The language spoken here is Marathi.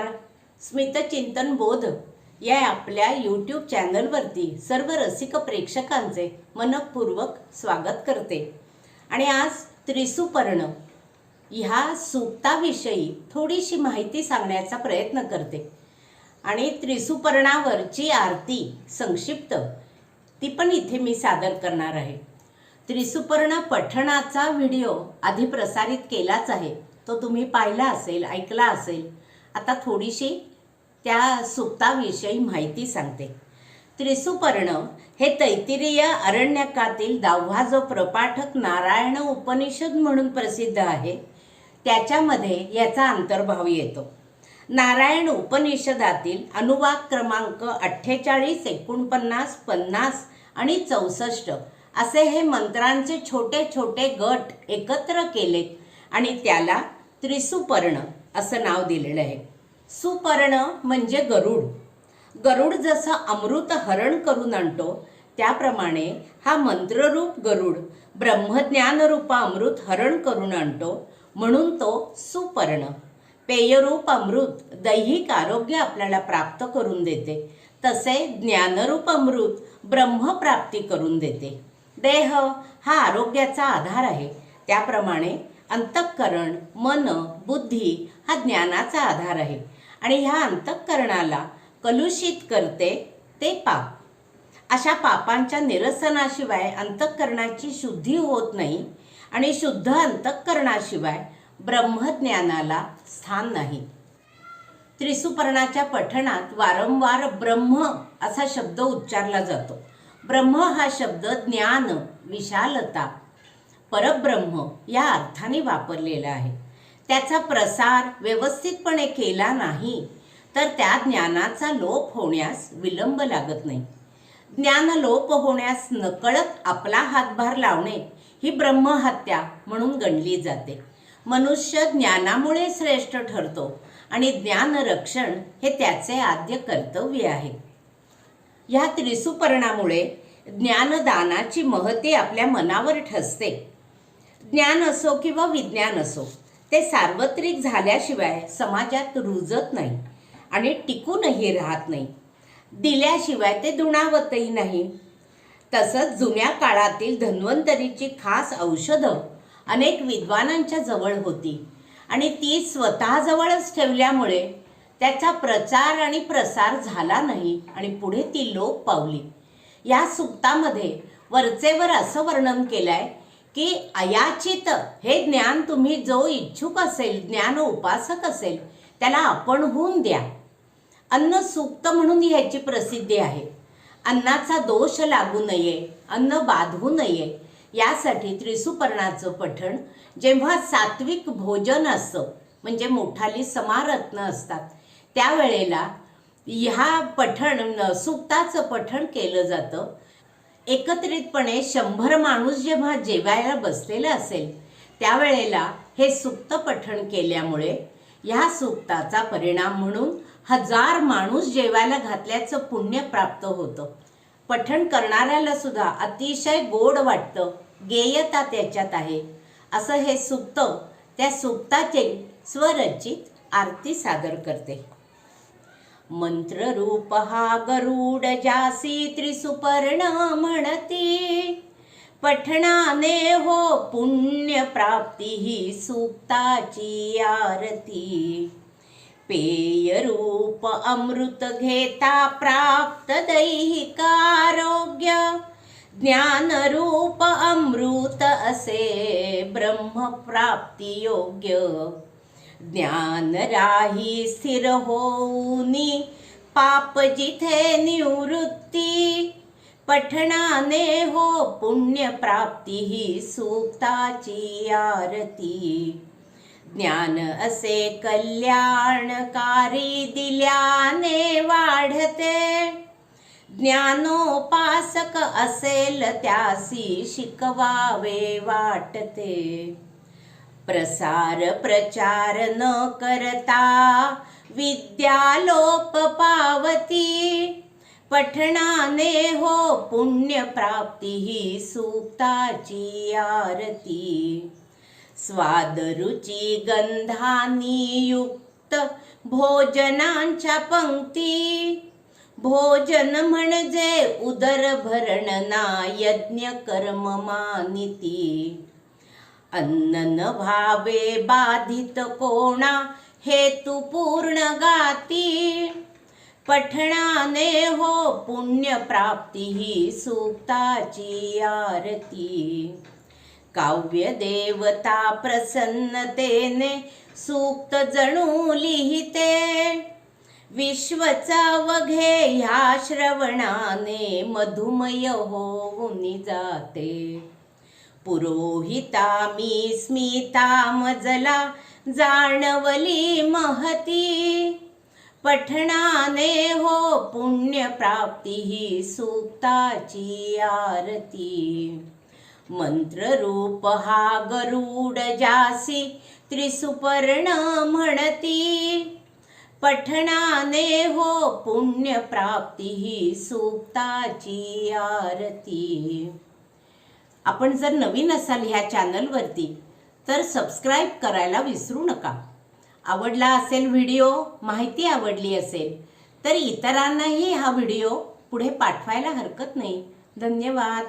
नमस्कार. स्मितचिंतन बोध या आपल्या यूट्यूब चॅनलवरती सर्व रसिक प्रेक्षकांचे मनपूर्वक स्वागत करते. आणि आज त्रिसुपर्ण ह्या सूक्ताविषयी थोडीशी माहिती सांगण्याचा प्रयत्न करते. आणि त्रिसुपर्णावरची आरती संक्षिप्त ती पण इथे मी सादर करणार आहे. त्रिसुपर्ण पठणाचा व्हिडिओ आधी प्रसारित केलाच आहे. तो तुम्ही पाहिला असेल ऐकला असेल आता थोडीशी त्या सुप्ताविषयी माहिती सांगते. त्रिसुपर्ण हे तैतिरीय अरण्यकातील दहावा जो प्रपाठक नारायण उपनिषद म्हणून प्रसिद्ध आहे त्याच्यामध्ये याचा अंतर्भाव येतो. नारायण उपनिषदातील अनुवाद क्रमांक अठ्ठेचाळीस एकोणपन्नास पन्नास आणि चौसष्ट असे हे मंत्रांचे छोटे छोटे गट एकत्र केलेत आणि त्याला त्रिसुपर्ण असं नाव दिलेलं आहे. सुपर्ण म्हणजे गरुड. गरुड जसं अमृत हरण करून आणतो त्याप्रमाणे हा मंत्ररूप गरुड ब्रह्मज्ञानरूप अमृत हरण करून आणतो म्हणून तो सुपर्ण. पेयरूप अमृत दैहिक आरोग्य आपल्याला प्राप्त करून देते. तसे ज्ञानरूप अमृत ब्रह्मप्राप्ती करून देते. देह हा आरोग्याचा आधार आहे. त्याप्रमाणे अंतःकरण मन बुद्धी हा ज्ञानाचा आधार आहे. आणि ह्या अंतःकरणाला कलुषित करते ते पाप. अशा पापांच्या निरसनाशिवाय अंतःकरणाची शुद्धी होत नाही आणि शुद्ध अंतःकरणाशिवाय ब्रह्मज्ञानाला स्थान नाही. त्रिसुपर्णाच्या पठणात वारंवार ब्रह्म असा शब्द उच्चारला जातो. ब्रह्म हा शब्द ज्ञान विशालता परब्रह्म या अर्थाने वापरलेला आहे. त्याचा प्रसार व्यवस्थितपणे केला नाही तर त्या ज्ञानाचा लोप होण्यास विलंब लागत नाही. ज्ञान लोप होण्यास नकळत आपला हातभार लावणे ही ब्रह्महत्या म्हणून गणली जाते. मनुष्य ज्ञानामुळे श्रेष्ठ ठरतो आणि ज्ञान रक्षण हे त्याचे आद्य कर्तव्य आहे. ह्या त्रिसुपर्णामुळे ज्ञानदानाची महती आपल्या मनावर ठसते. ज्ञान असो किंवा विज्ञान असो ते सार्वत्रिक झाल्याशिवाय समाजात रुजत नाही आणि टिकूनही राहत नाही. दिल्याशिवाय ते दुणावतही नाही. तसंच जुन्या काळातील धन्वंतरीची खास औषधं अनेक विद्वानांच्या जवळ होती आणि ती स्वतःजवळच ठेवल्यामुळे त्याचा प्रचार आणि प्रसार झाला नाही आणि पुढे ती लोप पावली. या सुक्तामध्ये वरचेवर असं वर्णन केलं आहे की अयाचित हे ज्ञान तुम्ही जो इच्छुक असेल ज्ञान उपासक असेल त्याला आपण होऊन द्या. अन्न सुक्त म्हणून ह्याची प्रसिद्धी आहे. अन्नाचा दोष लागू नये अन्न बाधू नये यासाठी त्रिसुपर्णाचं पठण. जेव्हा सात्विक भोजन असतं म्हणजे मोठाली समारत्न असतात त्यावेळेला ह्या पठण सुक्ताचं पठण केलं जातं. एकत्रितपणे शंभर माणूस जेव्हा जेवायला बसलेला असेल त्यावेळेला हे सुक्त पठण केल्यामुळे ह्या सुक्ताचा परिणाम म्हणून हजार माणूस जेवायला घातल्याचं पुण्य प्राप्त होतं. पठण करणाऱ्याला सुद्धा अतिशय गोड वाटतं. गेयता त्याच्यात आहे. असं हे सुक्त त्या सुक्ताचे स्वरचित आरती सादर करते. मंत्ररूप हा गरुड जासी त्रिसुपर्ण म्हणती. पठणाने हो पुण्य प्राप्ती ही सुक्ताची आरती. पेय रूप अमृत घेता प्राप्त दैहिक आरोग्य. ज्ञान रूप अमृत असे ब्रह्मप्राप्ती योग्य. ज्ञान राही स्थिर होऊनी पाप जिथे निवृत्ती पठणाने हो पुण्य प्राप्ती ही सुक्ताची आरती. ज्ञान असे कल्याणकारी दिल्याने वाढते. ज्ञानोपासक असेल त्यासी शिकवावे वाटते. प्रसार प्रचार न करता विद्यालोप पावती. पठणाने हो पुण्य प्राप्ती ही सूक्ताची आरती. स्वाद रुची गंधानी युक्त भोजनांच्या पंक्ती. भोजन म्हणजे उदर भरण ना यज्ञ कर्म मानिती. अन्न न भावे बाधित कोणा हेतू पूर्ण गाती. पठणाने हो पुण्य प्राप्ती ही सूक्ताची आरती. काव्य देवता प्रसन्नतेने सूक्त जणू लिहिते. विश्वचा वघे ह्या श्रवणाने मधुमय होऊन जाते. पुरोहिता मी स्मिता मजला जाणवली महती. पठणाने हो पुण्य प्राप्ती ही सूक्ताची आरती. मंत्ररूप हा गरुड जासी त्रिसुपर्ण म्हणती. पठणाने हो पुण्य प्राप्ती ही सूक्ताची आरती. आपण जर नवीन असाल ह्या चॅनलवरती तर सबस्क्राईब करायला विसरू नका. आवडला असेल व्हिडिओ माहिती आवडली असेल तर इतरांनाही हा व्हिडिओ पुढे पाठवायला हरकत नाही. धन्यवाद.